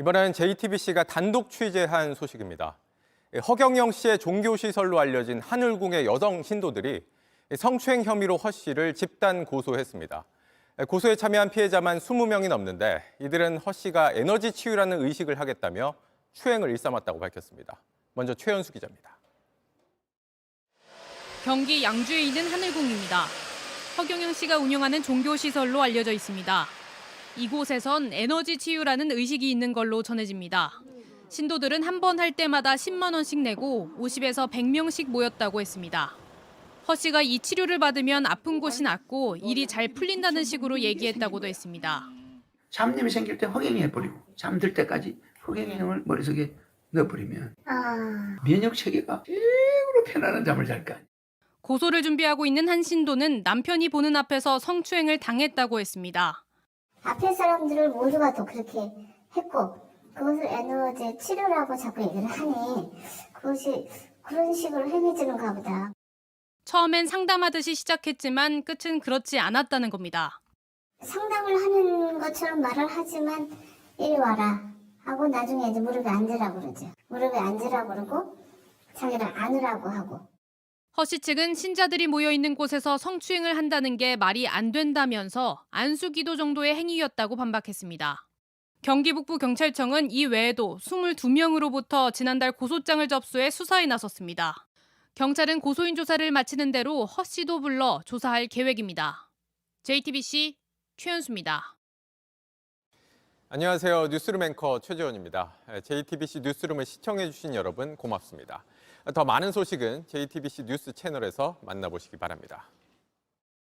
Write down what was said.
이번엔 JTBC가 단독 취재한 소식입니다. 허경영 씨의 종교시설로 알려진 하늘궁의 여성 신도들이 성추행 혐의로 허 씨를 집단 고소했습니다. 고소에 참여한 피해자만 20명이 넘는데 이들은 허 씨가 에너지 치유라는 의식을 하겠다며 추행을 일삼았다고 밝혔습니다. 먼저 최연수 기자입니다. 경기 양주에 있는 하늘궁입니다. 허경영 씨가 운영하는 종교시설로 알려져 있습니다. 이곳에선 에너지 치유라는 의식이 있는 걸로 전해집니다. 신도들은 한 번 할 때마다 10만 원씩 내고 50에서 100명씩 모였다고 했습니다. 허 씨가 이 치료를 받으면 아픈 곳이 낫고 일이 잘 풀린다는 식으로 얘기했다고도 했습니다. 잠님이 생길 때 허경이 해버리고 잠들 때까지 허경영을 머릿속에 넣어버리면 아, 면역 체계가 최고로 편안한 잠을 잘거 아니에요. 고소를 준비하고 있는 한 신도는 남편이 보는 앞에서 성추행을 당했다고 했습니다. 앞에 사람들을 모두가 또 그렇게 했고 그것을 에너지 치료라고 자꾸 얘기를 하니 그것이 그런 식으로 행해지는가 보다. 처음엔 상담하듯이 시작했지만 끝은 그렇지 않았다는 겁니다. 상담을 하는 것처럼 말을 하지만 이리 와라 하고 나중에 이제 무릎에 앉으라고 그러죠. 무릎에 앉으라고 그러고 자기를 안으라고 하고 허 씨 측은 신자들이 모여 있는 곳에서 성추행을 한다는 게 말이 안 된다면서 안수 기도 정도의 행위였다고 반박했습니다. 경기 북부 경찰청은 이 외에도 22명으로부터 지난달 고소장을 접수해 수사에 나섰습니다. 경찰은 고소인 조사를 마치는 대로 허 씨도 불러 조사할 계획입니다. JTBC 최현수입니다. 안녕하세요. 뉴스룸 앵커 최재원입니다. JTBC 뉴스룸을 시청해주신 여러분 고맙습니다. 더 많은 소식은 JTBC 뉴스 채널에서 만나보시기 바랍니다.